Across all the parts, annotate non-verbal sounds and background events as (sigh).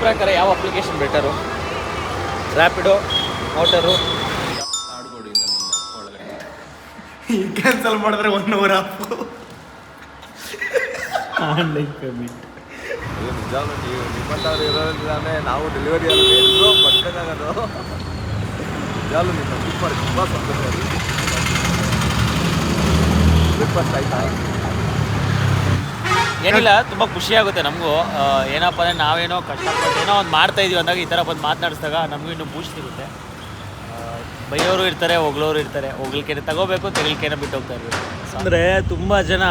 ಪ್ರಕಾರ ಯಾವ application better Rapido motor ಈ ಕ್ಯಾನ್ಸಲ್ ಮಾಡಿದ್ರೆ one hour of online payment ನಿಜ ನೀವು ನಿಮ್ಮಂಥವ್ರು ಇರೋದ್ರಿಂದಾನೆ ನಾವು ಡೆಲಿವರಿ ಎಲ್ಲರೂ ಬದುಕೋಕ್ಕಾಗೋದು ನಿಜವಾಗ್ಲೂ ನಿಮ್ಮ ಸೂಪರ್ ತುಂಬ ಸಂತೋಷ. ಬ್ರೇಕ್ಫಾಸ್ಟ್ ಆಯ್ತಾ? ಏನಿಲ್ಲ ತುಂಬ ಖುಷಿ ಆಗುತ್ತೆ ನಮಗೂ. ಏನಪ್ಪ ಅಂದರೆ ನಾವೇನೋ ಕಷ್ಟಪಟ್ಟು ಏನೋ ಒಂದು ಮಾಡ್ತಾ ಇದೀವಿ ಅಂದಾಗ ಈ ಥರ ಬಂದು ಮಾತನಾಡಿಸಿದಾಗ ನಮಗೂ ಇನ್ನೂ ಬೂಸ್ಟ್ ಸಿಗುತ್ತೆ. ಬೈಯೋರು ಇರ್ತಾರೆ ಹೊಗಳೋರು ಇರ್ತಾರೆ. ಹೊಗಳಿಕೆನೆ ತಗೋಬೇಕು ತೆಗಿಲಿಕೆನೆ ಬಿಟ್ಟು ಹೋಗ್ತಾ ಇರ್ಬೇಕು. ಅಂದರೆ ತುಂಬ ಜನ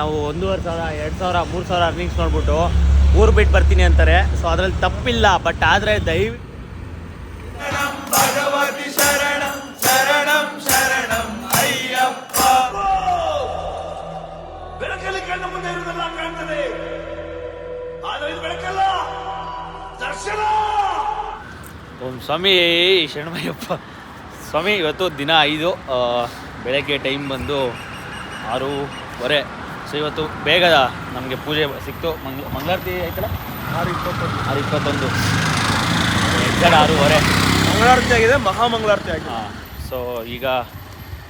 ನಾವು ಒಂದೂವರೆ ಸಾವಿರ ಎರಡು ಸಾವಿರ ಮೂರು ಸಾವಿರ ಅರ್ನಿಂಗ್ಸ್ ನೋಡ್ಬಿಟ್ಟು ಊರು ಬಿಟ್ಟು ಬರ್ತೀನಿ ಅಂತಾರೆ. ಸೊ ಅದರಲ್ಲಿ ತಪ್ಪಿಲ್ಲ ಬಟ್ ಆದರೆ ದಯವಿ ಓಂ ಸ್ವಾಮಿ ಶರಣಮಯ್ಯಪ್ಪ. ಸ್ವಾಮಿ ಇವತ್ತು ದಿನ ಐದು ಬೆಳಗ್ಗೆ ಟೈಮ್ ಬಂದು ಆರೂವರೆ. ಸೊ ಇವತ್ತು ಬೇಗ ನಮಗೆ ಪೂಜೆ ಸಿಕ್ತು. ಮಂಗ್ಲ ಮಂಗಳಾರತಿ ಆಯ್ತಲ್ಲ? ಆರು ಇಪ್ಪತ್ತೊಂದು ಆರು ಇಪ್ಪತ್ತೊಂದು ಎಕ್ಸಾಕ್ಟ್ ಆರೂವರೆ? ಮಂಗಳಾರತಿ ಆಗಿದೆ ಮಹಾಮಂಗಳಾರತಿ ಆಗಿದೆ. ಹಾಂ ಸೊ ಈಗ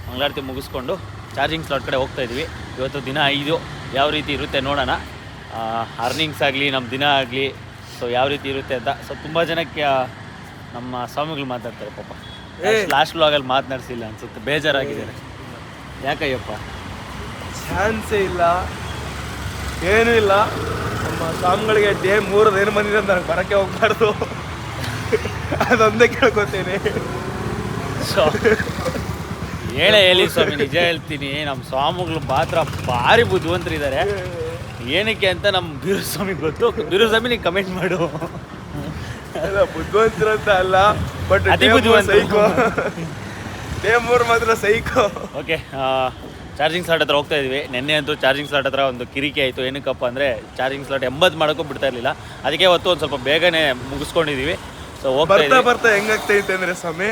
ಮಂಗಳಾರತಿ ಮುಗಿಸ್ಕೊಂಡು ಚಾರ್ಜಿಂಗ್ ಸ್ಲಾಟ್ ಕಡೆ ಹೋಗ್ತಾ ಇದ್ವಿ. ಇವತ್ತು ದಿನ ಐದು. ಯಾವ ರೀತಿ ಇರುತ್ತೆ ನೋಡೋಣ. ಅರ್ನಿಂಗ್ಸ್ ಆಗಲಿ ನಮ್ಮ ದಿನ ಆಗಲಿ ಸೊ ಯಾವ ರೀತಿ ಇರುತ್ತೆ ಅಂತ ಸೊ ತುಂಬ ಜನಕ್ಕೆ ನಮ್ಮ ಸ್ವಾಮಿಗಳು ಮಾತಾಡ್ತಾರೆ ಪಾಪ. ಲಾಸ್ಟ್ ಅಲ್ಲಿ ಮಾತನಾಡಿಸಿಲ್ಲ ಅನ್ಸುತ್ತೆ ಬೇಜಾರಾಗಿದ್ದಾರೆ. ಯಾಕಯ್ಯಪ್ಪ? ಚಾನ್ಸೇ ಇಲ್ಲ. ಏನೂ ಇಲ್ಲ. ನಮ್ಮ ಸ್ವಾಮಿಗಳಿಗೆ ಡೇ ಮೂರದು ಏನು ಬಂದಿದೆ ಅಂತ ನನಗೆ ಬರೋಕ್ಕೆ ಹೋಗ್ಬಾರ್ದು. ಅದೊಂದೇ ಕೇಳ್ಕೊತೀನಿ. ಸೊ ಹೇಳೇ ಹೇಳಿ ಸ್ವಾಮಿ ನಿಜ ಹೇಳ್ತೀನಿ ನಮ್ಮ ಸ್ವಾಮಿಗಳು ಮಾತ್ರ ಭಾರಿ ಬುದ್ಧಿವಂತರಿದ್ದಾರೆ. ಏನಕ್ಕೆ ಅಂತ ನಮ್ಮ ಬೀರುಸ್ವಾಮಿ ಗೊತ್ತು. ಬೀರುಸ್ವಾಮಿ ನೀನು ಕಮೆಂಟ್ ಮಾಡು. ಅಲ್ಲ ಅಲ್ಲ ಬಟ್ ಅತಿ ಬುದ್ಧಿವಂತ. ಸೈಕೋ. ಡೇ ಮೂರು ಮಾತ್ರ ಸೈಕೋ. ಓಕೆ ಚಾರ್ಜಿಂಗ್ ಸ್ಲಾಟ್ ಹತ್ರ ಹೋಗ್ತಾ ಇದ್ವಿ. ನಿನ್ನೆ ಅಂತೂ ಚಾರ್ಜಿಂಗ್ ಸ್ಲಾಟ್ ಹತ್ರ ಒಂದು ಕಿರಿಕಿ ಆಯಿತು. ಏನಕ್ಕಪ್ಪ ಅಂದರೆ ಚಾರ್ಜಿಂಗ್ ಸ್ಲಾಟ್ ಎಂಬತ್ತು ಮಾಡೋಕ್ಕೂ ಬಿಡ್ತಾ ಇರಲಿಲ್ಲ. ಅದಕ್ಕೆ ಇವತ್ತು ಒಂದು ಸ್ವಲ್ಪ ಬೇಗನೆ ಮುಗಿಸ್ಕೊಂಡಿದ್ದೀವಿ ಸೊ ಹೋಗ್ತಾ ಬರ್ತಾ ಬರ್ತಾ ಹೆಂಗಾಗ್ತೈತೆ ಅಂದ್ರೆ ಸ್ವಾಮಿ?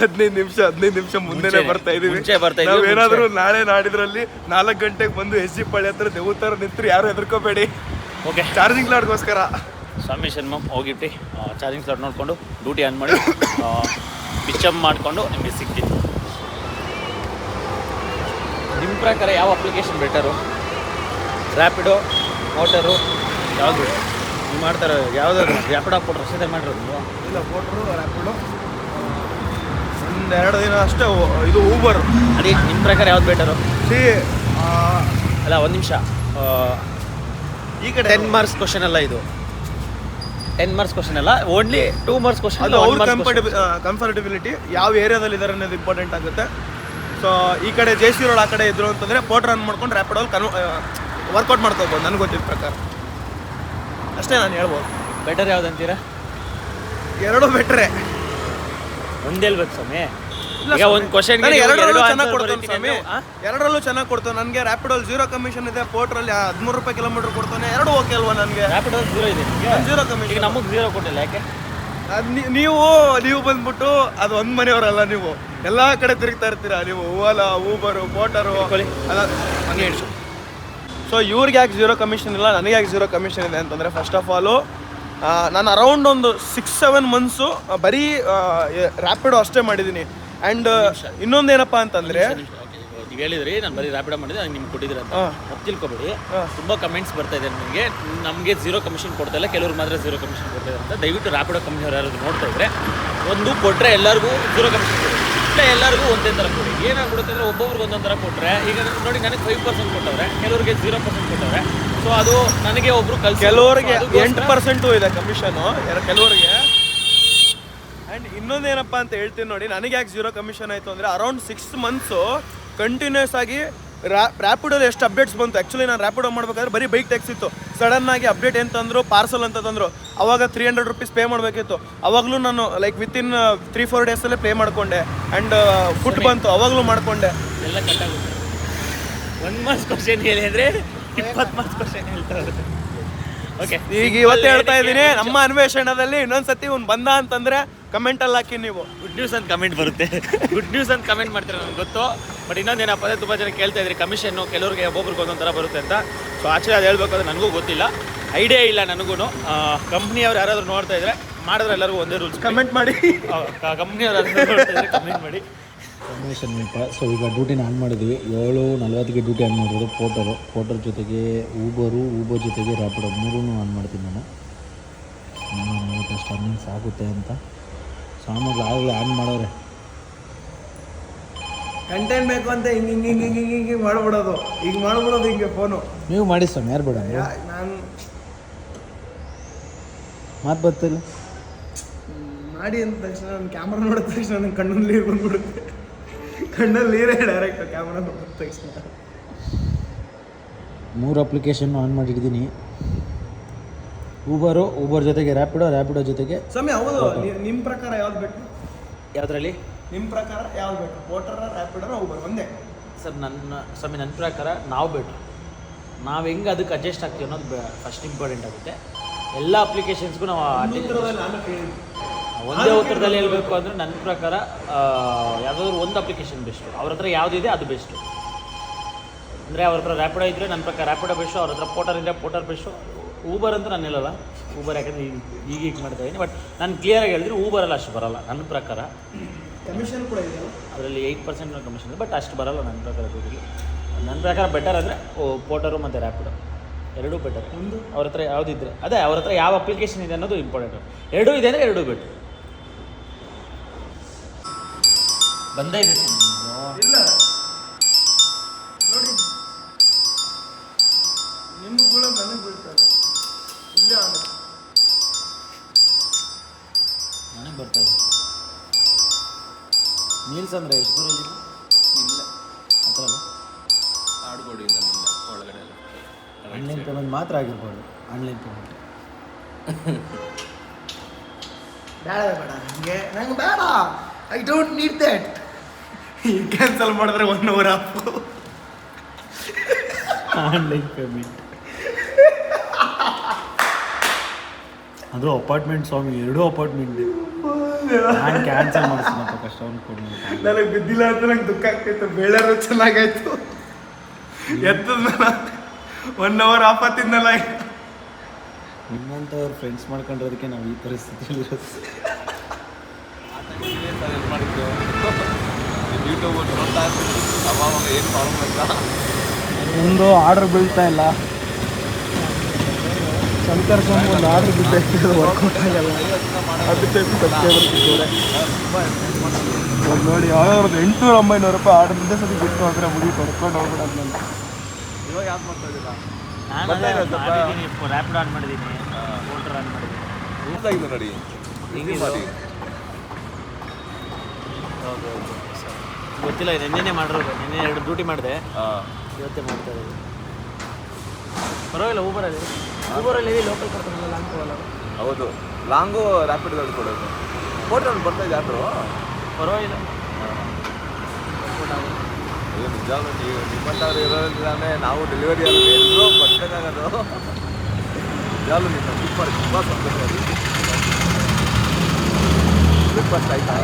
ಹದಿನೈದು ನಿಮಿಷ ಹದಿನೈದು ನಿಮಿಷ ಮುಂದೆನೆ ಬರ್ತಾ ಇದೀವಿ. ಮುಂಚೆ ಬರ್ತಾ ಇದೀವಿ, ನಾವೇನಾದ್ರೂ ನಾಳೆ ನಾಡಿದ್ರಲ್ಲಿ ನಾಲ್ಕು ಗಂಟೆಗೆ ಬಂದು ಎಸ್ ಜಿ ಪಳ್ಳಿ ಹತ್ರ ದೇವತರ ನಿಂತ್ರು ಯಾರು ಹೆದರ್ಕೋಬೇಡಿ. ಓಕೆ. ಚಾರ್ಜಿಂಗ್ ಲಾಡ್ಗೋಸ್ಕರ ಸ್ವಾಮಿ ಶರ್ಮಂ ಹೋಗಿಬಿಟ್ಟು. ಚಾರ್ಜಿಂಗ್ ಸ್ಲಾಟ್ ನೋಡಿಕೊಂಡು ಡ್ಯೂಟಿ ಆನ್ ಮಾಡಿ ಪಿಚ್ಚಪ್ ಮಾಡಿಕೊಂಡು ನಿಮಗೆ ಸಿಕ್ತಿ ನಿಮ್ಮ ಪ್ರಕಾರ ಯಾವ ಅಪ್ಲಿಕೇಶನ್ ಬೆಟರು ರ್ಯಾಪಿಡೋ ಮೋಟರು ಯಾವುದು? ನೀವು ಮಾಡ್ತಾರೆ ಯಾವುದಾದ್ರು ರ್ಯಾಪಿಡ್ ಕೊಟ್ಟರೆ ರಸೀದೆ ಮಾಡಿರೋದು ಇಲ್ಲ ನೀವು ಇಲ್ಲ ಫೋಟ್ರು ಎರಡು ದಿನ ಅಷ್ಟೇ ಇದು ಊಬರ್ ಅದೇ ನಿಮ್ಮ ಪ್ರಕಾರ ಯಾವ್ದು ಬೆಟರು ಸಿ ಅಲ್ಲ ಒಂದು ನಿಮಿಷ. ಈ ಕಡೆ ಟೆನ್ ಮಾರ್ಕ್ಸ್ ಕ್ವಶನ್ ಅಲ್ಲ ಇದು. ಟೆನ್ ಮಾರ್ಕ್ಸ್ ಕ್ವಶನ್ ಅಲ್ಲ ಓನ್ಲಿ ಟೂ ಮಾರ್ಕ್ಸ್ ಕ್ವಶನ್ ಅದು ಅವ್ರ ಕಂಫರ್ಟಬಿ ಕಂಫರ್ಟಬಿಲಿಟಿ ಯಾವ ಏರಿಯಾದಲ್ಲಿ ಇದ್ದಾರೆ ಅನ್ನೋದು ಇಂಪಾರ್ಟೆಂಟ್ ಆಗುತ್ತೆ. ಸೊ ಈ ಕಡೆ ಜೆ ಸಿ ರೋಡ್ ಆ ಕಡೆ ಇದ್ರು ಅಂತಂದ್ರೆ ಪೋಟ್ ರನ್ ಮಾಡ್ಕೊಂಡು ರ್ಯಾಪಿಡಲ್ಲಿ ಕನ್ ವರ್ಕೌಟ್ ಮಾಡ್ಕೋಬೋದು ನನಗೆ ಗೊತ್ತಿದ್ದ ಪ್ರಕಾರ. ಅಷ್ಟೇ ನಾನು ಹೇಳ್ಬೋದು. ಬೆಟರ್ ಯಾವ್ದಂತೀರಾ ಎರಡು ಬೆಟ್ರೆ ಒಂದೇ ಹೇಳ್ಬೇಕು ಸ್ವಾಮಿ ಈಗ ಒಂದು ಕ್ವಶನ್ ಎರಡರಲ್ಲೂ ಚೆನ್ನಾಗಿ ಕೊಡ್ತಾನೆ ಸ್ವಾಮಿ. ಎರಡರಲ್ಲೂ ಚೆನ್ನಾಗಿ ಕೊಡ್ತಾನೆ. ನನಗೆ ರ್ಯಾಪಿಡೋಲ್ ಜೀರೋ ಕಮಿಷನ್ ಇದೆ ಪೋಟ್ರಲ್ಲಿ ಹದಿಮೂರು ರೂಪಾಯಿ ಕಿಲೋಮೀಟರ್ ಕೊಡ್ತಾನೆ. ಎರಡು ಓಕೆ ಅಲ್ವಾ ನನಗೆ? ರ್ಯಾಪಿಡ್ ಜೀರೋ ಇದೆ ಜೀರೋ ಕಮಿಷನ್ ನಮಗೆ ಜೀರೋ ಕೊಟ್ಟಿಲ್ಲ ಯಾಕೆ? ನೀವು ನೀವು ಬಂದ್ಬಿಟ್ಟು ಅದು ಒಂದ್ ಮನೆಯವರಲ್ಲ ನೀವು. ಎಲ್ಲಾ ಕಡೆ ತಿರುಗ್ತಾ ಇರ್ತೀರಾ? ನೀವು ಓಲಾ ಊಬರು. ಅಲ್ಲ ಹಂಗೆ ಸೊ ಇವ್ರಿಗೆ ಯಾಕೆ ಜೀರೋ ಕಮಿಷನ್ ಇಲ್ಲ? ನನಗೆ ಯಾಕೆ ಜೀರೋ ಕಮಿಷನ್ ಇದೆ ಅಂತಂದರೆ ಫಸ್ಟ್ ಆಫ್ ಆಲು ನಾನು ಅರೌಂಡ್ ಒಂದು ಸಿಕ್ಸ್ ಸೆವೆನ್ ಮಂತ್ಸು ಬರೀ ರ್ಯಾಪಿಡೋ ಅಷ್ಟೇ ಮಾಡಿದ್ದೀನಿ. ಆ್ಯಂಡ್ ಇನ್ನೊಂದೇನಪ್ಪ ಅಂತಂದರೆ ನೀವು ಹೇಳಿದ್ರಿ ನಾನು ಬರೀ ರ್ಯಾಪಿಡ್ ಮಾಡಿದೆ ನಂಗೆ ನಿಮ್ಗೆ ಕೊಟ್ಟಿದ್ದೀರ ಅಂತ. ತಪ್ಪು ತಿಳ್ಕೊಬೇಡಿ. ತುಂಬ ಕಮೆಂಟ್ಸ್ ಬರ್ತಾ ಇದೆ ನನಗೆ ನಮಗೆ ಜೀರೋ ಕಮಿಷನ್ ಕೊಡ್ತಾ ಇಲ್ಲ ಕೆಲವ್ರು ಮಾತ್ರ ಜೀರೋ ಕಮಿಷನ್ ಕೊಡ್ತಾ ಇದ್ದಾರೆ ಅಂತ. ದಯವಿಟ್ಟು ರ್ಯಾಪಿಡೋ ಕಂಪ್ನಿ ಯಾರು ನೋಡ್ತಾ ಇದ್ರೆ ಒಂದು ಕೊಟ್ಟರೆ ಎಲ್ಲರಿಗೂ ಜೀರೋ ಕಮಿಷನ್ ಕೊಡಿ. ಇಲ್ಲ ಎಲ್ಲರಿಗೂ ಒಂದೇ ಥರ ಕೊಡಿ. ಏನಾಗ್ಬಿಡುತ್ತೆ ಅಂದರೆ ಒಬ್ಬೊಬ್ರಿಗೆ ಒಂದೊಂದು ಥರ ಕೊಟ್ಟರೆ ಈಗ ನೋಡಿ ನನಗೆ ಫೈವ್ ಪರ್ಸೆಂಟ್ ಕೊಟ್ಟವ್ರೆ ಕೆಲವರಿಗೆ ಜೀರೋ ಪರ್ಸೆಂಟ್ ಕೊಟ್ಟವ್ರೆ. ಸೊ ಅದು ನನಗೆ ಒಬ್ರು ಕಲ್ಸಿ ಕೆಲವರಿಗೆ ಎಂಟು ಪರ್ಸೆಂಟು ಇದೆ ಕಮಿಷನು ಕೆಲವರಿಗೆ. ಆ್ಯಂಡ್ ಇನ್ನೊಂದೇನಪ್ಪ ಅಂತ ಹೇಳ್ತೀನಿ ನೋಡಿ ನನಗೆ ಯಾಕೆ ಜೀರೋ ಕಮಿಷನ್ ಆಯಿತು ಅಂದರೆ ಅರೌಂಡ್ ಸಿಕ್ಸ್ ಮಂತ್ಸು ಕಂಟಿನ್ಯೂಸ್ ಆಗಿ ರ್ಯಾಪಿಡೋಲ್ಲಿ ಎಷ್ಟು ಅಪ್ಡೇಟ್ಸ್ ಬಂತು? ಆ್ಯಕ್ಚುಲಿ ನಾನು ರ್ಯಾಪಿಡೋ ಮಾಡ್ಬೇಕಾದ್ರೆ ಬರೀ ಬೈಕ್ ಟ್ಯಾಕ್ಸ್ ಇತ್ತು. ಸಡನ್ ಆಗಿ ಅಪ್ಡೇಟ್ ಎಂತಂದ್ರು ಪಾರ್ಸೆಲ್ ಪಾರ್ಸಲ್ ಅಂತ ತಂದರು. ಅವಾಗ ತ್ರೀ ಹಂಡ್ರೆಡ್ ರುಪೀಸ್ ಪೇ ಮಾಡಬೇಕಿತ್ತು. ಅವಾಗಲೂ ನಾನು ಲೈಕ್ ವಿತಿನ್ ತ್ರೀ ಫೋರ್ ಡೇಸಲ್ಲೇ ಪೇ ಮಾಡಿಕೊಂಡೆ. ಆ್ಯಂಡ್ ಫುಡ್ ಬಂತು. ಅವಾಗಲೂ ಮಾಡಿಕೊಂಡೆ. ಎಲ್ಲ ಕಟ್ಟಾಗುತ್ತೆ ಒಂದು ಮಂತ್ ಕ್ವಶನ್ ಹೇಳಿ ಅಂದರೆ ಇಪ್ಪತ್ತು ವರ್ಷ ಹೇಳ್ತಾರೆ ಓಕೆ ಈಗ ಇವತ್ತು ಹೇಳ್ತಾ ಇದ್ದೀನಿ ನಮ್ಮ ಅನ್ವೇಷಣದಲ್ಲಿ ಇನ್ನೊಂದ್ಸತಿ ಅವ್ನು ಬಂದ ಅಂತಂದ್ರೆ ಕಮೆಂಟಲ್ಲಿ ಹಾಕಿ ನೀವು. ಗುಡ್ ನ್ಯೂಸ್ ಅಂತ ಕಮೆಂಟ್ ಬರುತ್ತೆ. ಗುಡ್ ನ್ಯೂಸ್ ಅಂತ ಕಮೆಂಟ್ ಮಾಡ್ತಾರೆ ನನಗೆ ಗೊತ್ತು ಬಟ್ ಇನ್ನೊಂದು ಏನಪ್ಪ ಅಂದ್ರೆ ತುಂಬ ಜನ ಕೇಳ್ತಾ ಇದ್ರಿ ಕಮಿಷನ್ನು ಕೆಲವ್ರಿಗೆ ಒಬ್ಬೊಬ್ರಿಗೆ ಒಂದೊಂದು ಥರ ಬರುತ್ತೆ ಅಂತ. ಸೊ ಆಚೆ ಅದು ಹೇಳ್ಬೇಕಾದ್ರೆ ನನಗೂ ಗೊತ್ತಿಲ್ಲ ಐಡಿಯಾ ಇಲ್ಲ ನನಗೂ ಕಂಪ್ನಿಯವ್ರು ಯಾರಾದರೂ ನೋಡ್ತಾ ಇದ್ರೆ ಮಾಡಿದ್ರೆ ಎಲ್ಲರಿಗೂ ಒಂದೇ ರೂಲ್ಸ್ ಕಮೆಂಟ್ ಮಾಡಿ. ಕಂಪ್ನಿಯವ್ರು ಯಾರಾದರೂ ಇದ್ರೆ ಕಮೆಂಟ್ ಮಾಡಿ. ಕಾಂಬಿನೇಷನ್ ಮೇಪ ಸೊ ಈಗ ಡ್ಯೂಟಿನ ಆನ್ ಮಾಡಿದ್ವಿ. ಏಳು ನಲ್ವತ್ತಿಗೆ ಡ್ಯೂಟಿ ಆನ್ ಮಾಡಿರೋದು ಪೋಟರು ಪೋಟರ್ ಜೊತೆಗೆ ಊಬರು ಊಬರ್ ಜೊತೆಗೆ ರ್ಯಾಪಿಡೋ ಮೂರೂ ಆನ್ ಮಾಡ್ತೀನಿ ನಾನು. ಮೂವತ್ತಷ್ಟು ಅರ್ನಿಂಗ್ಸ್ ಆಗುತ್ತೆ ಅಂತ. ಸೊ ಆಮೇಲೆ ಆಗಲೇ ಆನ್ ಮಾಡೋರೆ. ಕಂಟೆಂಟ್ ಬೇಕು ಅಂತ ಹಿಂಗೆ ಹಿಂಗೆ ಹಿಂಗೆ ಹಿಂಗೆ ಹಿಂಗೆ ಹಿಂಗೆ ಮಾಡ್ಬಿಡೋದು. ಈಗ ಮಾಡ್ಬಿಡೋದು ಹಿಂಗೆ ಫೋನು ನೀವು ಮಾಡಿ ಸ್ವಾಮಿ ಯಾರು ಬೇಡ ನಾನು ಮಾತು ಬರ್ತಿಲ್ಲ. ಮಾಡಿ ಅಂದ ತಕ್ಷಣ ನನ್ನ ಕ್ಯಾಮ್ರಾ ನೋಡಿದ ತಕ್ಷಣ ನನ್ನ ಕಣ್ಣಲ್ಲಿ ಬಂದ್ಬಿಡುತ್ತೆ ಕಣ್ಣಲ್ಲಿ ನೀರೇ ಡೈರೆಕ್ಟ್ ಕ್ಯಾಮ್ರಾ ತಕ್ಷಣ ಮೂರು ಅಪ್ಲಿಕೇಶನ್ ಆನ್ ಮಾಡಿಟ್ಟಿದ್ದೀನಿ ಊಬರು ಊಬರ್ ಜೊತೆಗೆ ರ್ಯಾಪಿಡೋ ರ್ಯಾಪಿಡೋ ಜೊತೆಗೆ ಸ್ವಾಮಿ ಹೌದು. ನಿಮ್ಮ ಪ್ರಕಾರ ಯಾವ್ದು ಬೇಕು? ಯಾವುದ್ರಲ್ಲಿ? ನಿಮ್ಮ ಪ್ರಕಾರ ಯಾವ್ದು ಬೇಕು? ವೋಟರ ರ್ಯಾಪಿಡೋ ಊಬರ್ ಒಂದೇ? ಸರ್ ನನ್ನ ಸ್ವಾಮಿ ನನ್ನ ಪ್ರಕಾರ ನಾವು ಬೆಟ್ರು ನಾವು ಹೆಂಗೆ ಅದಕ್ಕೆ ಅಡ್ಜಸ್ಟ್ ಆಗ್ತೀವಿ ಅನ್ನೋದು ಫಸ್ಟ್ ಇಂಪಾರ್ಟೆಂಟ್ ಆಗುತ್ತೆ. ಎಲ್ಲ ಅಪ್ಲಿಕೇಶನ್ಸ್ಗೂ ನಾವು ನಾನು ಕೇಳಿದ್ದು. ಒಂದೇ ಉತ್ತರದಲ್ಲಿ ಹೇಳಬೇಕು ಅಂದರೆ ನನ್ನ ಪ್ರಕಾರ ಯಾವುದಾದ್ರು ಒಂದು ಅಪ್ಲಿಕೇಶನ್ ಬೆಸ್ಟು ಅವ್ರ ಹತ್ರ ಯಾವುದಿದೆ ಅದು ಬೆಸ್ಟು ಅಂದರೆ ಅವ್ರ ಹತ್ರ ರ್ಯಾಪಿಡೋ ಇದ್ದರೆ ನನ್ನ ಪ್ರಕಾರ ರ್ಯಾಪಿಡೋ ಬೆಸ್ಟು ಅವ್ರ ಹತ್ರ ಪೋಟರ್ ಇದ್ದರೆ ಪೋಟರ್ ಬೆಸ್ಟು ಊಬರ್ ಅಂತ ನಾನು ಹೇಳಲ್ಲ. ಊಬರ್ ಯಾಕಂದರೆ ಈಗ ಈಗ ಈಗ ಮಾಡ್ತಾ ಇದ್ದೀನಿ ಬಟ್ ನಾನು ಕ್ಲಿಯರಾಗಿ ಹೇಳಿದ್ರೆ ಊಬರಲ್ಲಿ ಅಷ್ಟು ಬರಲ್ಲ ನನ್ನ ಪ್ರಕಾರ. ಕಮಿಷನ್ ಕೂಡ ಇದೆ ಅದರಲ್ಲಿ ಏಯ್ಟ್ ಪರ್ಸೆಂಟ್ ಕಮಿಷನ್ ಇದೆ ಬಟ್ ಅಷ್ಟು ಬರಲ್ಲ ನನ್ನ ಪ್ರಕಾರ ದುಡ್ಡಿಗೆ ನನ್ನ ಪ್ರಕಾರ ಬೆಟರ್ ಅಂದರೆ ಪೋಟರು ಮತ್ತು ರ್ಯಾಪಿಡೋ ಎರಡೂ ಬೆಟರ್ ಒಂದು? ಅವ್ರ ಹತ್ರ ಯಾವುದಿದ್ರೆ. ಅದೇ ಅವ್ರ ಹತ್ರ ಯಾವ ಅಪ್ಲಿಕೇಶನ್ ಇದೆ ಅನ್ನೋದು ಇಂಪಾರ್ಟೆಂಟ್ ಎರಡೂ ಇದೆ ಅಂದರೆ ಎರಡೂ ಬೆಟರ್ ಬಂದೇ ಇದೆ ಸರ್. ಇಲ್ಲ. ನೋಡಿ ನಿಮ್ಗೆ ಬೀಳೋದು ನನಗೆ ಬೀಳ್ತಾರೆ. ಇಲ್ಲೇ ಆಮೇಲೆ ನನಗೆ ಬರ್ತಾ ಇದೆ. ನೀಲ್ಸ್ ಅಂದರೆ ಎಷ್ಟು ದೂರ ಇಲ್ಲಿ ಇಲ್ಲ. ಹತ್ರ ಅಲ್ಲ? ಆಡುಗೋಡಿಯಿಂದ ಮುಂದೆ ಒಳಗಡೆ ಎಲ್ಲ ಆನ್ಲೈನ್ ಪೇಮೆಂಟ್ ಮಾತ್ರ ಆಗಿರ್ಬೋದು. ಆನ್ಲೈನ್ ಪೇಮೆಂಟ್ ಬೇಡ ಬೇಡ ನನಗೆ ನಂಗೆ ಬೇಡ. ಐ ಡೋಂಟ್ ನೀಡ್ ಕ್ಯಾನ್ಸಲ್ ಮಾಡಿದ್ರೆ one hour of online payment ಅದು ಅಪಾರ್ಟ್ಮೆಂಟ್ ಸ್ವಾಮಿ ಎರಡೂ ಅಪಾರ್ಟ್ಮೆಂಟ್ ನಾನು ಕ್ಯಾನ್ಸಲ್ ಮಾಡಿಸ್ತೀನಪ್ಪ ಕಷ್ಟ ಅಂದ್ಕೊಂಡು ನನಗೆ ಬಿದ್ದಿಲ್ಲ ಅಂತ ನಂಗೆ ದುಃಖ ಆಗ್ತೈತೆ ಬೇಳೆರು ಚೆನ್ನಾಗಾಯ್ತು. ಎತ್ತದ ಒನ್ ಅವರ್ ಆಫ್ ಹತ್ತಿದ್ನಲ್ಲ ನಿಮ್ಮಂಥವ್ರು ಫ್ರೆಂಡ್ಸ್ ಮಾಡ್ಕೊಂಡಿರೋದಕ್ಕೆ ನಾವು ಈ ಪರಿಸ್ಥಿತಿಯಲ್ಲಿ ಮಾಡಿದ್ದು? ಯೂಟ್ಯೂಬ್ ನೋಡ್ತಾ ಇರ್ತೀನಿ. ಅವಾಗ ಏನು ಪ್ರಾಬ್ಲಮ್ ಇಲ್ಲ. ಒಂದು ಆರ್ಡರ್ ಬೀಳ್ತಾ ಇಲ್ಲ. ಶಂಕರ್ ಸ್ವಾಮಿ ಒಂದು ಆರ್ಡರ್ ಬಿದ್ದೈತೆ ವರ್ಕೌಟ್ ಆಗಲ್ಲ. ಅದಕ್ಕೆ ಸಬ್ಸ್ಕ್ರೈಬರ್ ಸಿಕ್ಕಿದ್ರೆ ನೋಡಿ ಯಾವ್ಯಾವ್ದು ಎಂಟುನೂರ ಒಂಬೈನೂರು ರೂಪಾಯಿ ಆರ್ಡರ್ ಮುಂದೆ ಸತಿ ಬಿಟ್ಟು ಹೋದ್ರೆ ಮುಗಿ ಕೊಡ್ಕೊಂಡು ಹೋಗ್ಬಿಡೋದು ನಾನು. ಇವಾಗ ಯಾಕೆ ಮಾಡ್ತಾ ಇದ್ದೀರಾ? ರ್ಯಾಪಿಡ್ ಆನ್ ಮಾಡಿದ್ದೀನಿ. ಆನ್ ಮಾಡಿದ್ದೀನಿ. ನೋಡಿ. ಮಾಡಿ. ಹೌದು ಹೌದು. ಗೊತ್ತಿಲ್ಲ ನಿನ್ನೆ ಮಾಡಿರೋದು ನಿನ್ನೆ ಎರಡು ಡ್ಯೂಟಿ ಮಾಡಿದೆ. ಹಾಂ. ಇವತ್ತೇ ಮಾಡ್ತಾ ಇದ್ದೀವಿ ಪರವಾಗಿಲ್ಲ ಊಬರಲ್ಲಿ ಊಬರಲ್ಲಿ ಲೋಕಲ್ ಕರ್ಕೊಂಡು ಲಾಂಗ್ ಹೋಗಲ್ಲ ಹೌದು. ಲಾಂಗು ರ್ಯಾಪಿಡ್ ಗಾಡಿ ಕೊಡೋದು. ಫೋಟೋಲ್ಲಿ ಬರ್ತಾ ಇದೆ ಯಾರು? ಪರವಾಗಿಲ್ಲ. ಅಯ್ಯೋ ನಿಜವಾಗ್ಲೂ ನೀವು ನಿಮ್ಮಂಥವ್ರು ಇರೋದ್ರಿಂದಾನೆ ನಾವು ಡೆಲಿವರಿ ಅಲ್ಲಿ ಎಲ್ಲರೂ ಬದುಕೋಕ್ಕಾಗೋದು. ನಿಜವಾಗ್ಲೂ ನಿಮ್ಮ ಸೂಪರ್ ತುಂಬ ಸಂತೋಷ. ಬ್ರೇಕ್ಫಾಸ್ಟ್ ಆಯ್ತಾ?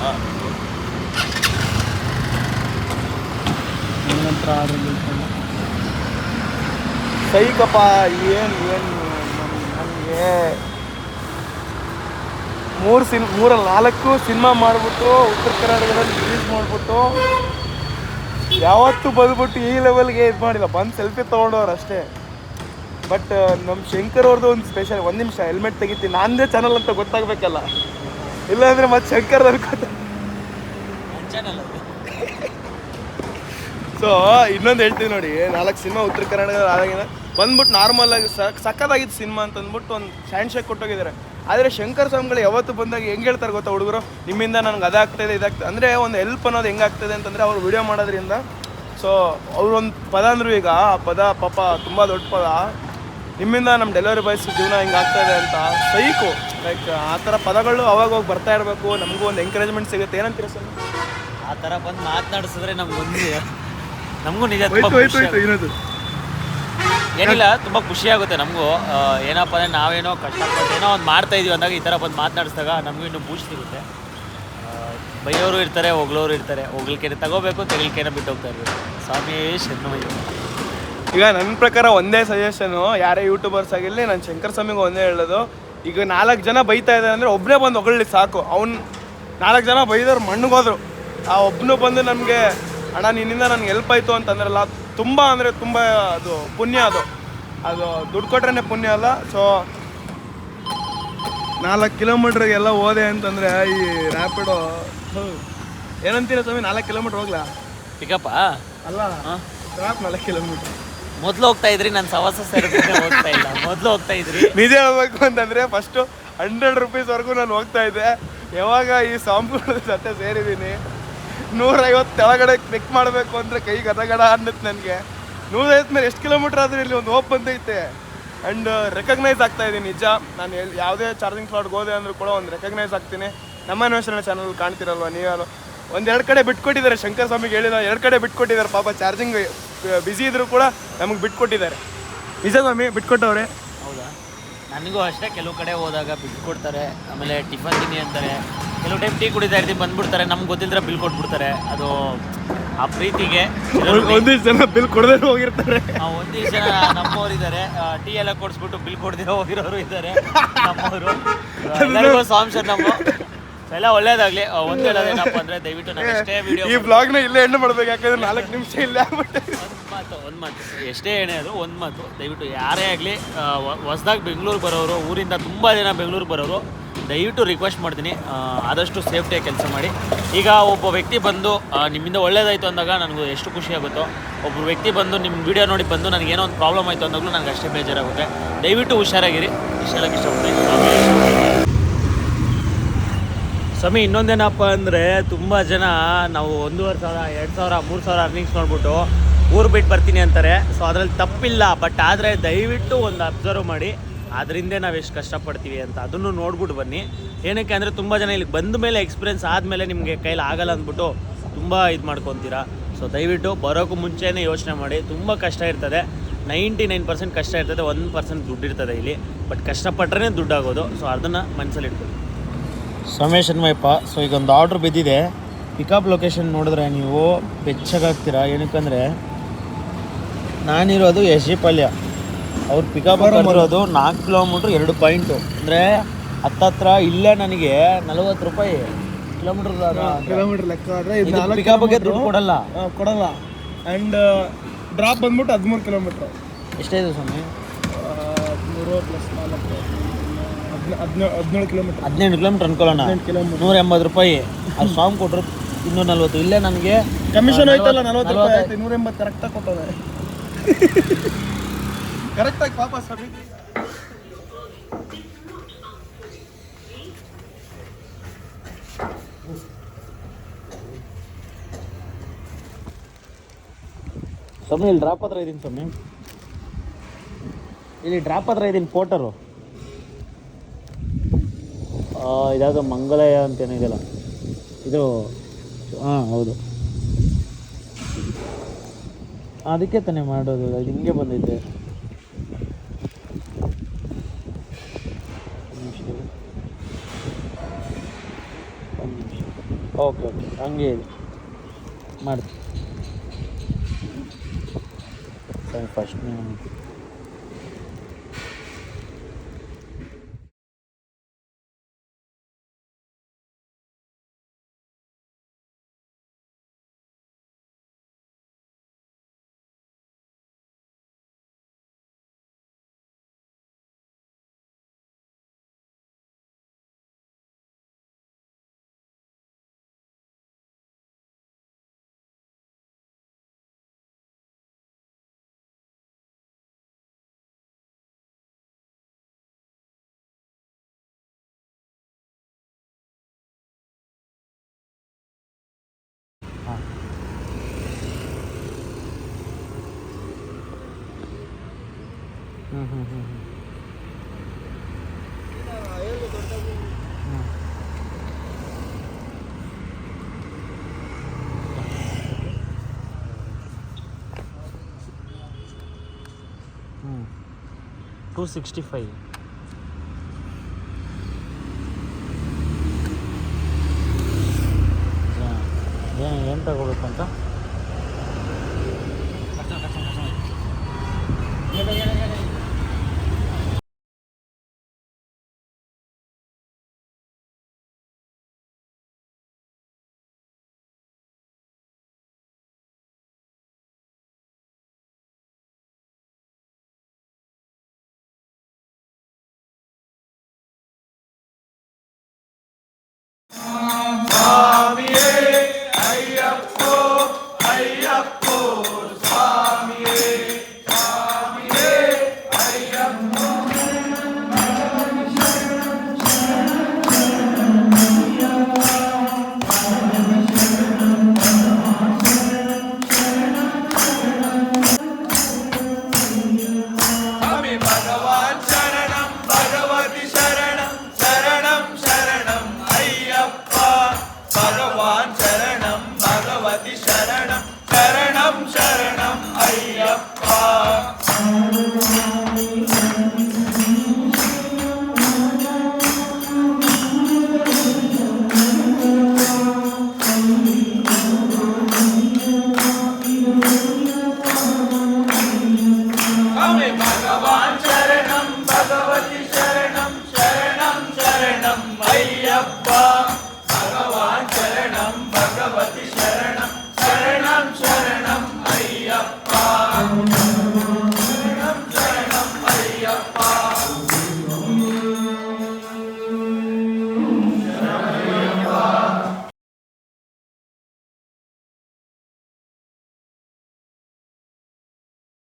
ಹಾಂ ನಿಮ್ಮ ಹತ್ರ ಆರ್ಡರ್ ಸೈಕಪ್ಪ ಏನು ಏನು ನನಗೆ ಮೂರು ಸಿನ್ ಮೂರಲ್ಲಿ ನಾಲ್ಕು ಸಿನಿಮಾ ಮಾಡಿಬಿಟ್ಟು ಉತ್ತರ ಕರ್ನಾಟಕದಲ್ಲಿ ರಿಲೀಸ್ ಮಾಡಿಬಿಟ್ಟು ಯಾವತ್ತೂ ಬಂದ್ಬಿಟ್ಟು ಈ ಲೆವೆಲ್ಗೆ ಇದು ಮಾಡಿಲ್ಲ. ಬಂದು ಸೆಲ್ಫಿ ತೊಗೊಂಡವ್ರು ಅಷ್ಟೇ. ಬಟ್ ನಮ್ಮ ಶಂಕರ್ ಅವ್ರದ್ದು ಒಂದು ಸ್ಪೆಷಲ್ ಒಂದು ನಿಮಿಷ ಹೆಲ್ಮೆಟ್ ತೆಗಿತೀನಿ. ನಾನಂದೇ ಚಾನಲ್ ಅಂತ ಗೊತ್ತಾಗಬೇಕಲ್ಲ. ಇಲ್ಲಾಂದ್ರೆ ಮತ್ತೆ ಶಂಕರ್ ಅನ್ಕೋತ ಸೊ ಇನ್ನೊಂದು ಹೇಳ್ತೀವಿ ನೋಡಿ ನಾಲ್ಕು ಸಿನಿಮಾ ಉತ್ತರ ಕರ್ನಾಟಕದಲ್ಲಿ ಆದಾಗಿನ ಬಂದ್ಬಿಟ್ಟು ನಾರ್ಮಲ್ ಆಗಿ ಸಕ್ಕತ್ತಾಗಿತ್ತು ಸಿನಿಮಾ ಅಂತ ಅಂದ್ಬಿಟ್ಟು ಒಂದು ಸ್ಯಾಂಡ್ ಶೇಕ್ ಕೊಟ್ಟೋಗಿದ್ದಾರೆ. ಆದರೆ ಶಂಕರ್ ಸ್ವಾಮಿಗಳು ಯಾವತ್ತು ಬಂದಾಗ ಹೆಂಗೆ ಹೇಳ್ತಾರೆ ಗೊತ್ತಾ ಹುಡುಗರು? ನಿಮ್ಮಿಂದ ನನಗೆ ಅದಾಗ್ತದೆ ಇದಾಗ್ತದೆ ಅಂದರೆ ಒಂದು ಹೆಲ್ಪ್ ಅನ್ನೋದು ಹೆಂಗಾಗ್ತದೆ ಅಂತಂದರೆ ಅವ್ರು ವಿಡಿಯೋ ಮಾಡೋದ್ರಿಂದ. ಸೊ ಅವ್ರೊಂದು ಪದ ಅಂದರು ಈಗ ಆ ಪದ ಪಾಪ ತುಂಬ ದೊಡ್ಡ ಪದ. ನಿಮ್ಮಿಂದ ನಮ್ಮ ಡೆಲಿವರಿ ಬಾಯ್ಸ್ ಜೀವನ ಹಿಂಗೆ ಆಗ್ತಾಯಿದೆ ಅಂತ ಸೈಕು. ಲೈಕ್ ಆ ಥರ ಪದಗಳು ಅವಾಗ ಹೋಗಿ ಬರ್ತಾ ಇರಬೇಕು. ನಮಗೂ ಒಂದು ಎಂಕರೇಜ್ಮೆಂಟ್ ಸಿಗುತ್ತೆ. ಏನಂತೀರ ಸರ್? ಆ ಥರ ಬಂದು ಮಾತನಾಡಿಸಿದ್ರೆ ನಮ್ಗೊಂದು ನಮಗೂ ನಿಜ ತುಂಬ ಖುಷಿ ಆಗುತ್ತೆ. ಏನಿಲ್ಲ ತುಂಬ ಖುಷಿ ಆಗುತ್ತೆ ನಮಗೂ. ಏನಪ್ಪ ಅಂದರೆ ನಾವೇನೋ ಕಷ್ಟಪಟ್ಟು ಏನೋ ಒಂದು ಮಾಡ್ತಾ ಇದೀವಿ ಅಂದಾಗ ಈ ಥರ ಬಂದು ಮಾತನಾಡಿಸಿದಾಗ ನಮಗೂ ಇನ್ನೂ ಬೂಸ್ಟ್ ಸಿಗುತ್ತೆ. ಆ, ಬೈಯೋರು ಇರ್ತಾರೆ ಹೊಗಳೋರು ಇರ್ತಾರೆ. ಹೊಗಳಿಕೆನೆ ತಗೋಬೇಕು ತೆಗಿಲಿಕೆನ ಬಿಟ್ಟು ಹೋಗ್ತಾ ಇರ್ಬೇಕು. ಸ್ವಾಮಿ ಶರಣಮಯ್ಯ ಈಗ ನನ್ನ ಪ್ರಕಾರ ಒಂದೇ ಸಜೆಷನು ಯಾರೇ ಯೂಟ್ಯೂಬರ್ಸ್ ಆಗಿರಲಿ ನಾನು ಶಂಕರ್ ಸ್ವಾಮಿಗೆ ಒಂದೇ ಹೇಳೋದು. ಈಗ ನಾಲ್ಕು ಜನ ಬೈತಾ ಇದ್ದಾರೆ ಅಂದರೆ ಒಬ್ಬನೇ ಬಂದು ಹೊಗಳ್ಳಿ ಸಾಕು. ಅವ್ನು ನಾಲ್ಕು ಜನ ಬೈದವ್ರು ಮಣ್ಣಿಗೆ ಹೋದ್ರು. ಆ ಒಬ್ಬನು ಬಂದು ನಮಗೆ ಅಣ್ಣ ನಿನ್ನಿಂದ ನನಗೆ ಹೆಲ್ಪ್ ಆಯಿತು ಅಂತಂದ್ರಲ್ಲ ತುಂಬ ಅಂದರೆ ತುಂಬ ಅದು ಪುಣ್ಯ ಅದು. ಅದು ದುಡ್ಡು ಕೊಟ್ರೆ ಪುಣ್ಯ ಅಲ್ಲ. ಸೊ ನಾಲ್ಕು ಕಿಲೋಮೀಟ್ರಿಗೆಲ್ಲ ಹೋದೆ ಅಂತಂದರೆ ಈ ರ್ಯಾಪಿಡೋ ಏನಂತೀರ ಸ್ವಾಮಿ ನಾಲ್ಕು ಕಿಲೋಮೀಟ್ರ್ ಹೋಗ್ಲಾ? ಪಿಕಪ್ಪ ಅಲ್ಲ ಡ್ರಾಪ್ ನಾಲ್ಕು ಕಿಲೋಮೀಟ್ರ್ ಮೊದಲು ಹೋಗ್ತಾ ಇದ್ರಿ, ನಾನು ಸವಾಸ ಹೋಗ್ತಾ ಇಲ್ಲ. ಮೊದ್ಲು ಹೋಗ್ತಾ ಇದ್ರಿ. ನಿಜ ಹೇಳ್ಬೇಕು ಅಂತಂದ್ರೆ ಫಸ್ಟ್ ಹಂಡ್ರೆಡ್ ರುಪೀಸ್ವರೆಗೂ ನಾನು ಹೋಗ್ತಾ ಇದ್ದೆ. ಯಾವಾಗ ಈ ಸ್ವಾಮಿಗಳ ಜೊತೆ ಸೇರಿದ್ದೀನಿ. ನೂರೈವತ್ತು ಕೆಳಗಡೆ ಕ್ಲಿಕ್ ಮಾಡಬೇಕು ಅಂದರೆ ಕೈ ಗದಗಡ ಅನ್ನತ್ ನನಗೆ. ನೂರೈವತ್ತು ಮೇಲೆ ಎಷ್ಟು ಕಿಲೋಮೀಟರ್ ಆದ್ರೆ ಇಲ್ಲಿ ಒಂದು ಹೋಪ್ ಬಂದೈತೆ. ಆ್ಯಂಡ್ ರೆಕಗ್ನೈಸ್ ಆಗ್ತಾ ಇದ್ದೀನಿ, ನಿಜ. ನಾನು ಎಲ್ಲಿ ಯಾವುದೇ ಚಾರ್ಜಿಂಗ್ ಸ್ಲಾಟ್ಗೆ ಹೋದೆ ಅಂದರೂ ಕೂಡ ಒಂದು ರೆಕಗ್ನೈಸ್ ಆಗ್ತೀನಿ. ನಮ್ಮ ಅನ್ವೇಷಣೆ ಚಾನಲ್ ಕಾಣ್ತಿರಲ್ವ, ನೀವು? ಒಂದು ಎರಡು ಕಡೆ ಬಿಟ್ಕೊಟ್ಟಿದ್ದಾರೆ ಶಂಕರ್ ಸ್ವಾಮಿಗೆ ಹೇಳಿದ ಎರಡು ಕಡೆ ಬಿಟ್ಕೊಟ್ಟಿದ್ದಾರೆ ಪಾಪ ಚಾರ್ಜಿಂಗ್ ಬ್ಯುಸಿ ಇದ್ರು ಕೂಡ ನಮಗೆ ಬಿಟ್ಕೊಟ್ಟಿದ್ದಾರೆ. ನಿಜ ಸ್ವಾಮಿ ಬಿಟ್ಕೊಟ್ಟವ್ರೆ. ಹೌದಾ? ನನಗೂ ಅಷ್ಟೇ ಕೆಲವು ಕಡೆ ಹೋದಾಗ ಬಿಲ್ ಕೊಡ್ತಾರೆ ಆಮೇಲೆ ಟಿಫನ್ ತಿನ್ನಿ ಅಂತಾರೆ. ಕೆಲವು ಟೈಮ್ ಟೀ ಕುಡಿತಾ ಇರ್ತೀವಿ ಬಂದ್ಬಿಡ್ತಾರೆ ನಮ್ಗೆ ಗೊತ್ತಿಲ್ಲದ್ರೆ ಬಿಲ್ ಕೊಟ್ಬಿಡ್ತಾರೆ. ಅದು ಆ ಪ್ರೀತಿಗೆ ಒಂದಿಷ್ಟು ಜನ ಬಿಲ್ ಕೊಡದೇ ಹೋಗಿರ್ತಾರೆ. ಆ, ಒಂದಿಷ್ಟು ಜನ ನಮ್ಮವ್ರು ಇದ್ದಾರೆ ಟೀ ಎಲ್ಲ ಕೊಡಿಸ್ಬಿಟ್ಟು ಬಿಲ್ ಕೊಡದೇ ಹೋಗಿರೋರು ಇದ್ದಾರೆ ನಮ್ಮವರು. ಸ್ವಾಮಿ ಸರ್ ನಮ್ಮ ಎಲ್ಲ ಒಳ್ಳೇದಾಗ್ಲಿ. ಒಂದ್ ಹೇಳೋದೇನಪ್ಪ ಅಂದ್ರೆ ದಯವಿಟ್ಟು ನಾವು ಎಷ್ಟೇ ವಿಡಿಯೋ (laughs) ಈ ಬ್ಲಾಗ್ನ ಇಲ್ಲೇ ಎಂಡ್ ಮಾಡ್ಬೇಕು ಯಾಕಂದ್ರೆ ನಾಲ್ಕು ನಿಮಿಷ ಇಲ್ಲ ಒಂದ್ ಒಂದು ಮಾತು ಒಂದು ಮಾತು. ಎಷ್ಟೇ ಏನೇ ಅದು ಒಂದು ಮಾತು. ದಯವಿಟ್ಟು ಯಾರೇ ಆಗಲಿ ಹೊಸ್ದಾಗಿ ಬೆಂಗಳೂರು ಬರೋರು ಊರಿಂದ ತುಂಬಾ ಜನ ಬೆಂಗಳೂರು ಬರೋರು ದಯವಿಟ್ಟು ರಿಕ್ವೆಸ್ಟ್ ಮಾಡ್ತೀನಿ. ಆದಷ್ಟು ಸೇಫ್ಟಿಯಾಗಿ ಕೆಲಸ ಮಾಡಿ. ಈಗ ಒಬ್ಬ ವ್ಯಕ್ತಿ ಬಂದು ನಿಮ್ಮಿಂದ ಒಳ್ಳೇದಾಯ್ತು ಅಂದಾಗ ನನಗೆ ಎಷ್ಟು ಖುಷಿ ಆಗುತ್ತೋ ಒಬ್ಬ ವ್ಯಕ್ತಿ ಬಂದು ನಿಮ್ಮ ವಿಡಿಯೋ ನೋಡಿ ಬಂದು ನನಗೆ ಏನೋ ಒಂದು ಪ್ರಾಬ್ಲಮ್ ಆಯಿತು ಅಂದಾಗಲೂ ನನಗೆ ಅಷ್ಟೇ ಬೇಜಾರಾಗುತ್ತೆ. ದಯವಿಟ್ಟು ಹುಷಾರಾಗಿರಿ. ಇಷ್ಟೆಲ್ಲ ಇಷ್ಟಪಡ್ತೀನಿ. ಸ್ವಾಮಿ ಇನ್ನೊಂದೇನಪ್ಪ ಅಂದರೆ ತುಂಬ ಜನ ನಾವು ಒಂದೂವರೆ ಸಾವಿರ, ಎರಡು ಸಾವಿರ, ಮೂರು ಸಾವಿರ ಅರ್ನಿಂಗ್ಸ್ ನೋಡ್ಬಿಟ್ಟು ಊರು ಬಿಟ್ಟು ಬರ್ತೀನಿ ಅಂತಾರೆ. ಸೊ ಅದರಲ್ಲಿ ತಪ್ಪಿಲ್ಲ ಬಟ್ ಆದರೆ ದಯವಿಟ್ಟು ಒಂದು ಅಬ್ಸರ್ವ್ ಮಾಡಿ. ಅದರಿಂದ ನಾವು ಎಷ್ಟು ಕಷ್ಟಪಡ್ತೀವಿ ಅಂತ ಅದನ್ನು ನೋಡ್ಬಿಟ್ಟು ಬನ್ನಿ. ಏನಕ್ಕೆ ಅಂದರೆ ತುಂಬ ಜನ ಇಲ್ಲಿಗೆ ಬಂದ ಮೇಲೆ ಎಕ್ಸ್ಪೀರಿಯನ್ಸ್ ಆದಮೇಲೆ ನಿಮಗೆ ಕೈಲಿ ಆಗಲ್ಲ ಅಂದ್ಬಿಟ್ಟು ತುಂಬ ಇದು ಮಾಡ್ಕೊತೀರಾ. ಸೊ ದಯವಿಟ್ಟು ಬರೋಕ್ಕೂ ಮುಂಚೆನೇ ಯೋಚನೆ ಮಾಡಿ. ತುಂಬ ಕಷ್ಟ ಇರ್ತದೆ. ನೈಂಟಿ ನೈನ್ ಪರ್ಸೆಂಟ್ ಕಷ್ಟ ಇರ್ತದೆ, ಒಂದು ಪರ್ಸೆಂಟ್ ದುಡ್ಡು ಇರ್ತದೆ ಇಲ್ಲಿ. ಬಟ್ ಕಷ್ಟಪಟ್ಟರೆ ದುಡ್ಡಾಗೋದು ಸೊ ಅದನ್ನು ಮನಸ್ಸಲ್ಲಿ ಇಟ್ಕೊಳ್ಳಿ. ಸಮೇಶ್ ಅನ್ವಯಪ್ಪ ಸೊ ಈಗ ಒಂದು ಆರ್ಡ್ರ್ ಬಿದ್ದಿದೆ. ಪಿಕಪ್ ಲೊಕೇಶನ್ ನೋಡಿದ್ರೆ ನೀವು ಬೆಚ್ಚಗಾಗ್ತೀರಾ? ಏನಕ್ಕಂದರೆ ನಾನಿರೋದು ಎಸ್ ಜಿ ಪಾಳ್ಯ. ಅವ್ರು ಪಿಕಪ್ ಬರೋದು ನಾಲ್ಕು ಕಿಲೋಮೀಟ್ರ್ ಎರಡು ಪಾಯಿಂಟು ಅಂದರೆ ಹತ್ತತ್ರ ಇಲ್ಲೇ ನನಗೆ ನಲವತ್ತು ರೂಪಾಯಿ ಕಿಲೋಮೀಟ್ರ್ ಕಿಲೋಮೀಟರ್ ಲೆಕ್ಕ ಆದರೆ ಇದು ನಾಲ್ಕು ಪಿಕಪ್ಗೆ ದುಡ್ಡು ಕೊಡಲ್ಲ. ಕೊಡಲ್ಲ. ಆ್ಯಂಡ್ ಡ್ರಾಪ್ ಬಂದ್ಬಿಟ್ಟು ಹದಿಮೂರು ಕಿಲೋಮೀಟ್ರು ಎಷ್ಟೇ ಇದೆ ಸ್ವಾಮಿ ಹದಿಮೂರು ಪ್ಲಸ್ ನಾಲ್ಕು. ಹದಿನೇಳು ಹದಿನೇಳು ಕಿಲೋಮೀಟರ್. ಹದಿನೆಂಟು ಕಿಲೋಮೀಟರ್ ಅನ್ಕೊಳ್ಳೋಣ. ಕಿಲೋಮೀಟರ್. ನೂರ ಎಂಬತ್ತು ರೂಪಾಯಿ. ಅದು ಸಾಂಗ್ ಕೊಟ್ಟರು ಇನ್ನೂರ ನಲ್ವತ್ತು ಇಲ್ಲೇ ನನಗೆ ಕಮಿಷನ್ ಆಯ್ತಲ್ಲ ನಲ್ವತ್ತು ರೂಪಾಯಿ ಆಯ್ತು ನೂರ ಎಂಬತ್ತು ಕರೆಕ್ಟಾಗಿ ಕೊಟ್ಟದೆ ಕರೆಕ್ಟಾಗಿ ಪಾಪ ಸ್ವಾಮಿ. ಸ್ವಾಮಿ ಇಲ್ಲಿ ಡ್ರಾಪ್ ಹತ್ರ ಇದ್ದೀನಿ ಸ್ವಾಮಿ. ಇಲ್ಲಿ ಡ್ರಾಪ್ ಹತ್ರ ಇದ್ದೀನಿ ಪೋಟರು ಇದಾದ ಮಂಗಲಯ ಅಂತ ಏನಿದೆಯಲ್ಲ ಇದು ಹಾಂ ಹೌದು. ಅದಕ್ಕೆ ತಾನೇ ಮಾಡೋದು, ಅದು ಹಿಂಗೆ ಬಂದಿದ್ದೆ ಓಕೆ ಓಕೆ. ಹಂಗೆ ಇದೆ ಮಾಡ್ತೀನಿ. ಫಸ್ಟ್ ನೀವು ಟೂ ಸಿಕ್ಸ್ಟಿ ಫೈವ್ ಏನು ಏನು ತಗೋಬೇಕು ಅಂತ